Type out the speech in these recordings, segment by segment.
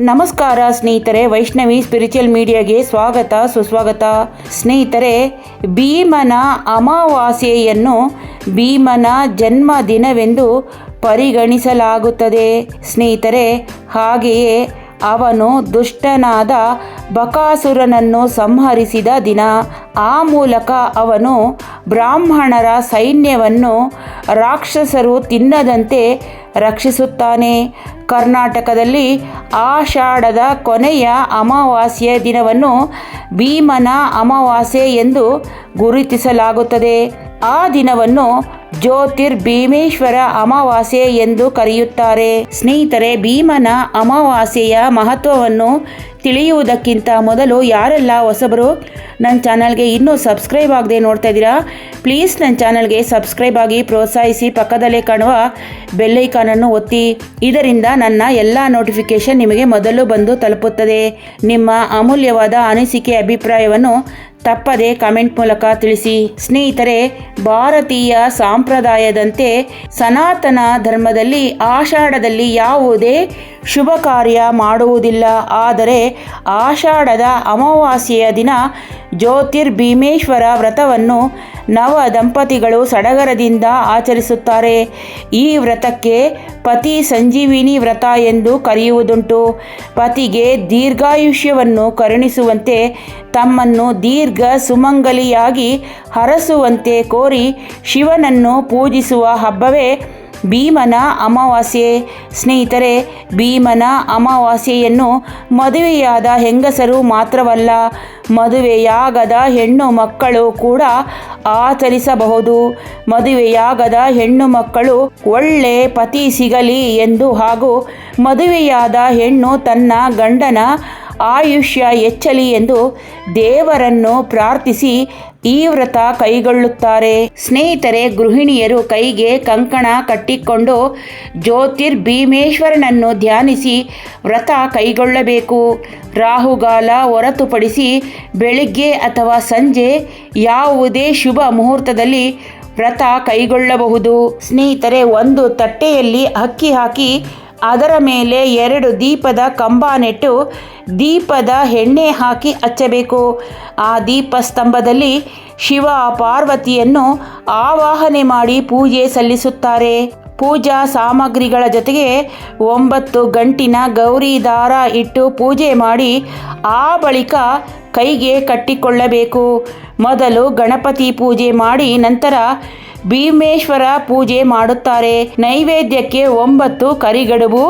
ನಮಸ್ಕಾರ ಸ್ನೇಹಿತರೆ, ವೈಷ್ಣವಿ ಸ್ಪಿರಿಚುವಲ್ ಮೀಡಿಯಾಗೆ ಸ್ವಾಗತ, ಸುಸ್ವಾಗತ. ಸ್ನೇಹಿತರೆ, ಭೀಮನ ಅಮಾವಾಸ್ಯೆಯನ್ನು ಭೀಮನ ಜನ್ಮದಿನವೆಂದು ಪರಿಗಣಿಸಲಾಗುತ್ತದೆ. ಸ್ನೇಹಿತರೆ, ಹಾಗೆಯೇ ಅವನು ದುಷ್ಟನಾದ ಬಕಾಸುರನನ್ನು ಸಂಹರಿಸಿದ ದಿನ, ಆ ಮೂಲಕ ಅವನು ಬ್ರಾಹ್ಮಣರ ಸೈನ್ಯವನ್ನು ರಾಕ್ಷಸರು ತಿನ್ನದಂತೆ ರಕ್ಷಿಸುತ್ತಾನೆ. ಕರ್ನಾಟಕದಲ್ಲಿ ಆಷಾಢದ ಕೊನೆಯ ಅಮಾವಾಸ್ಯೆ ದಿನವನ್ನು ಭೀಮನ ಅಮಾವಾಸ್ಯೆ ಎಂದು ಗುರುತಿಸಲಾಗುತ್ತದೆ. ಆ ದಿನವನ್ನು ಜ್ಯೋತಿರ್ ಭೀಮೇಶ್ವರ ಅಮಾವಾಸ್ಯೆ ಎಂದು ಕರೆಯುತ್ತಾರೆ. ಸ್ನೇಹಿತರೆ, ಭೀಮನ ಅಮಾವಾಸ್ಯೆಯ ಮಹತ್ವವನ್ನು ತಿಳಿಯುವುದಕ್ಕಿಂತ ಮೊದಲು ಯಾರೆಲ್ಲ ಹೊಸಬರು ನನ್ನ ಚಾನಲ್ಗೆ ಇನ್ನೂ ಸಬ್ಸ್ಕ್ರೈಬ್ ಆಗದೆ ನೋಡ್ತಾ ಇದ್ದೀರಾ, ಪ್ಲೀಸ್ ನನ್ನ ಚಾನಲ್ಗೆ ಸಬ್ಸ್ಕ್ರೈಬ್ ಆಗಿ ಪ್ರೋತ್ಸಾಹಿಸಿ ಪಕ್ಕದಲ್ಲೇ ಕಾಣುವ ಬೆಲ್ಲೈಕಾನನ್ನು ಒತ್ತಿ. ಇದರಿಂದ ನನ್ನ ಎಲ್ಲ ನೋಟಿಫಿಕೇಶನ್ ನಿಮಗೆ ಮೊದಲು ಬಂದು ತಲುಪುತ್ತದೆ. ನಿಮ್ಮ ಅಮೂಲ್ಯವಾದ ಅನಿಸಿಕೆ ಅಭಿಪ್ರಾಯವನ್ನು ತಪ್ಪದೆ ಕಮೆಂಟ್ ಮೂಲಕ ತಿಳಿಸಿ. ಸ್ನೇಹಿತರೆ, ಭಾರತೀಯ ಸಂಪ್ರದಾಯದಂತೆ ಸನಾತನ ಧರ್ಮದಲ್ಲಿ ಆಷಾಢದಲ್ಲಿ ಯಾವುದೇ ಶುಭ ಕಾರ್ಯ ಮಾಡುವುದಿಲ್ಲ. ಆದರೆ ಆಷಾಢದ ಅಮಾವಾಸ್ಯೆಯ ದಿನ ಜ್ಯೋತಿರ್ಭೀಮೇಶ್ವರ ವ್ರತವನ್ನು ನವ ದಂಪತಿಗಳು ಸಡಗರದಿಂದ ಆಚರಿಸುತ್ತಾರೆ. ಈ ವ್ರತಕ್ಕೆ ಪತಿ ಸಂಜೀವಿನಿ ವ್ರತ ಎಂದು ಕರೆಯುವುದುಂಟು. ಪತಿಗೆ ದೀರ್ಘಾಯುಷ್ಯವನ್ನು ಕರುಣಿಸುವಂತೆ ತಮ್ಮನ್ನು ದೀರ್ಘ ಸುಮಂಗಲಿಯಾಗಿ ಹರಸುವಂತೆ ಕೋರಿ ಶಿವನನ್ನು ಪೂಜಿಸುವ ಹಬ್ಬವೇ ಭೀಮನ ಅಮಾವಾಸ್ಯೆ. ಸ್ನೇಹಿತರೆ, ಭೀಮನ ಅಮಾವಾಸ್ಯೆಯನ್ನು ಮದುವೆಯಾದ ಹೆಂಗಸರು ಮಾತ್ರವಲ್ಲ, ಮದುವೆಯಾಗದ ಹೆಣ್ಣು ಮಕ್ಕಳು ಕೂಡ ಆಚರಿಸಬಹುದು. ಮದುವೆಯಾಗದ ಹೆಣ್ಣು ಮಕ್ಕಳು ಒಳ್ಳೆ ಪತಿ ಸಿಗಲಿ ಎಂದು ಹಾಗೂ ಮದುವೆಯಾದ ಹೆಣ್ಣು ತನ್ನ ಗಂಡನ ಆಯುಷ್ಯ ಹೆಚ್ಚಲಿ ಎಂದು ದೇವರನ್ನು ಪ್ರಾರ್ಥಿಸಿ ಈ ವ್ರತ ಕೈಗೊಳ್ಳುತ್ತಾರೆ. ಸ್ನೇಹಿತರೆ, ಗೃಹಿಣಿಯರು ಕೈಗೆ ಕಂಕಣ ಕಟ್ಟಿಕೊಂಡು ಜ್ಯೋತಿರ್ ಭೀಮೇಶ್ವರನನ್ನು ಧ್ಯಾನಿಸಿ ವ್ರತ ಕೈಗೊಳ್ಳಬೇಕು. ರಾಹುಗಾಲ ಹೊರತುಪಡಿಸಿ ಬೆಳಿಗ್ಗೆ ಅಥವಾ ಸಂಜೆ ಯಾವುದೇ ಶುಭ ಮುಹೂರ್ತದಲ್ಲಿ ವ್ರತ ಕೈಗೊಳ್ಳಬಹುದು. ಸ್ನೇಹಿತರೆ, ಒಂದು ತಟ್ಟೆಯಲ್ಲಿ ಅಕ್ಕಿ ಹಾಕಿ ಅದರ ಮೇಲೆ ಎರಡು ದೀಪದ ಕಂಬ ನೆಟ್ಟು ದೀಪದ ಎಣ್ಣೆ ಹಾಕಿ ಹಚ್ಚಬೇಕು. ಆ ದೀಪ ಸ್ತಂಭದಲ್ಲಿ ಶಿವ ಪಾರ್ವತಿಯನ್ನು ಆವಾಹನೆ ಮಾಡಿ ಪೂಜೆ ಸಲ್ಲಿಸುತ್ತಾರೆ. ಪೂಜಾ ಸಾಮಗ್ರಿಗಳ ಜೊತೆಗೆ ಒಂಬತ್ತು ಗಂಟಿನ ಗೌರಿ ದಾರ ಇಟ್ಟು ಪೂಜೆ ಮಾಡಿ ಆ ಬಳಿಕ ಕೈಗೆ ಕಟ್ಟಿಕೊಳ್ಳಬೇಕು. ಮೊದಲು ಗಣಪತಿ ಪೂಜೆ ಮಾಡಿ ನಂತರ ಭೀಮೇಶ್ವರ ಪೂಜೆ ಮಾಡುತ್ತಾರೆ. ನೈವೇದ್ಯಕ್ಕೆ ಒಂಬತ್ತು ಕರಿಗಡುಬು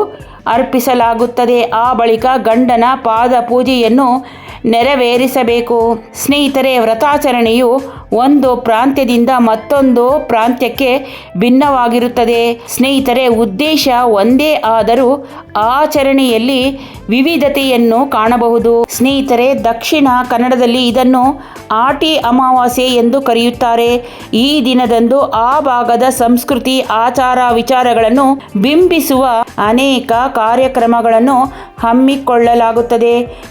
ಅರ್ಪಿಸಲಾಗುತ್ತದೆ. ಆ ಬಳಿಕ ಗಂಡನ ಪಾದ ಪೂಜೆಯನ್ನು ನೆರವೇರಿಸಬೇಕು. ಸ್ನೇಹಿತರೆ, ವ್ರತಾಚರಣೆಯು ಒಂದು ಪ್ರಾಂತ್ಯದಿಂದ ಮತ್ತೊಂದು ಪ್ರಾಂತ್ಯಕ್ಕೆ ಭಿನ್ನವಾಗಿರುತ್ತದೆ. ಸ್ನೇಹಿತರೆ, ಉದ್ದೇಶ ಒಂದೇ ಆದರೂ ಆಚರಣೆಯಲ್ಲಿ ವಿವಿಧತೆಯನ್ನು ಕಾಣಬಹುದು. ಸ್ನೇಹಿತರೆ, ದಕ್ಷಿಣ ಕನ್ನಡದಲ್ಲಿ ಇದನ್ನು ಆಟಿ ಅಮಾವಾಸ್ಯೆ ಎಂದು ಕರೆಯುತ್ತಾರೆ. ಈ ದಿನದಂದು ಆ ಭಾಗದ ಸಂಸ್ಕೃತಿ, ಆಚಾರ ವಿಚಾರಗಳನ್ನು ಬಿಂಬಿಸುವ ಅನೇಕ ಕಾರ್ಯಕ್ರಮಗಳನ್ನು ಹಮ್ಮಿಕೊಳ್ಳಲಾಗುತ್ತದೆ.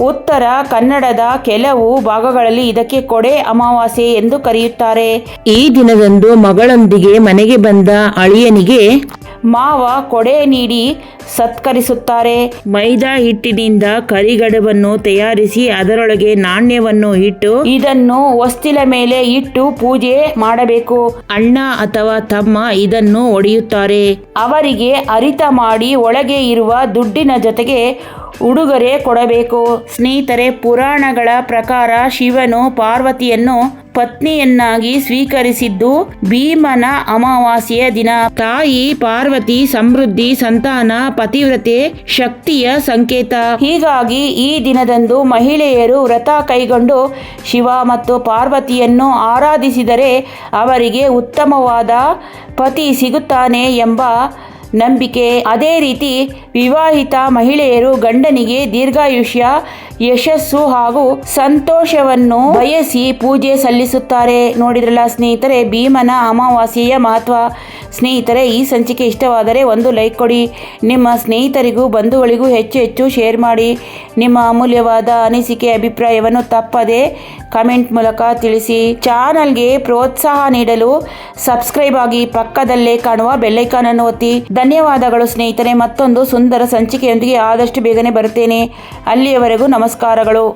ಉತ್ತರ ಕನ್ನಡದ ಕೆಲವು ಭಾಗಗಳಲ್ಲಿ ಇದಕ್ಕೆ ಕೊಡೆ ಅಮಾವಾಸ್ಯೆ ಎಂದು ಕರೆಯುತ್ತಾರೆ. ಈ ದಿನದಂದು ಮಗಳೊಂದಿಗೆ ಮನೆಗೆ ಬಂದ ಅಳಿಯನಿಗೆ ಮಾವ ಕೊಡೆ ನೀಡಿ ಸತ್ಕರಿಸುತ್ತಾರೆ. ಮೈದಾ ಹಿಟ್ಟಿನಿಂದ ಕರಿಗಡವನ್ನು ತಯಾರಿಸಿ ಅದರೊಳಗೆ ನಾಣ್ಯವನ್ನು ಇಟ್ಟು ಇದನ್ನು ವಸ್ತಿಲ ಮೇಲೆ ಇಟ್ಟು ಪೂಜೆ ಮಾಡಬೇಕು. ಅಣ್ಣ ಅಥವಾ ತಮ್ಮ ಇದನ್ನು ಒಡೆಯುತ್ತಾರೆ. ಅವರಿಗೆ ಅರಿತ ಮಾಡಿ ಒಳಗೆ ಇರುವ ದುಡ್ಡಿನ ಜೊತೆಗೆ ಉಡುಗೊರೆ ಕೊಡಬೇಕು. ಸ್ನೇಹಿತರೆ ಪುರಾಣಗಳ ಪ್ರಕಾರ ಶಿವನು ಪಾರ್ವತಿಯನ್ನು ಪತ್ನಿಯನ್ನಾಗಿ ಸ್ವೀಕರಿಸಿದ್ದು ಭೀಮನ ಅಮಾವಾಸ್ಯೆಯ ದಿನ. ತಾಯಿ ಪಾರ್ವತಿ ಸಮೃದ್ಧಿ ಸಂತಾನ ಪತಿವ್ರತೆ ಶಕ್ತಿಯ ಸಂಕೇತ. ಹೀಗಾಗಿ ಈ ದಿನದಂದು ಮಹಿಳೆಯರು ವ್ರತ ಕೈಗೊಂಡು ಶಿವ ಮತ್ತು ಪಾರ್ವತಿಯನ್ನು ಆರಾಧಿಸಿದರೆ ಅವರಿಗೆ ಉತ್ತಮವಾದ ಪತಿ ಸಿಗುತ್ತಾನೆ ಎಂಬ ನಂಬಿಕೆ. ಅದೇ ರೀತಿ ವಿವಾಹಿತ ಮಹಿಳೆಯರು ಗಂಡನಿಗೆ ದೀರ್ಘಾಯುಷ್ಯ, ಯಶಸ್ಸು ಹಾಗೂ ಸಂತೋಷವನ್ನು ಬಯಸಿ ಪೂಜೆ ಸಲ್ಲಿಸುತ್ತಾರೆ. ನೋಡಿದ್ರಲ್ಲ ಸ್ನೇಹಿತರೆ, ಭೀಮನ ಅಮಾವಾಸ್ಯೆಯ ಮಹತ್ವ. ಸ್ನೇಹಿತರೆ, ಈ ಸಂಚಿಕೆ ಇಷ್ಟವಾದರೆ ಒಂದು ಲೈಕ್ ಕೊಡಿ. ನಿಮ್ಮ ಸ್ನೇಹಿತರಿಗೂ, ಬಂಧುಗಳಿಗೂ ಹೆಚ್ಚು ಹೆಚ್ಚು ಶೇರ್ ಮಾಡಿ. ನಿಮ್ಮ ಅಮೂಲ್ಯವಾದ ಅನಿಸಿಕೆ, ಅಭಿಪ್ರಾಯವನ್ನು ತಪ್ಪದೆ ಕಮೆಂಟ್ ಮೂಲಕ ತಿಳಿಸಿ. ಚಾನಲ್ಗೆ ಪ್ರೋತ್ಸಾಹ ನೀಡಲು ಸಬ್ಸ್ಕ್ರೈಬ್ ಆಗಿ ಪಕ್ಕದಲ್ಲೇ ಕಾಣುವ ಬೆಲ್ಲೈಕಾನನ್ನು ಒತ್ತಿ. ಧನ್ಯವಾದಗಳು ಸ್ನೇಹಿತರೆ, ಮತ್ತೊಂದು ಸುಂದರ ಸಂಚಿಕೆಯೊಂದಿಗೆ ಆದಷ್ಟು ಬೇಗನೆ ಬರುತ್ತೇನೆ. ಅಲ್ಲಿಯವರೆಗೂ ನಮಸ್ಕಾರಗಳು.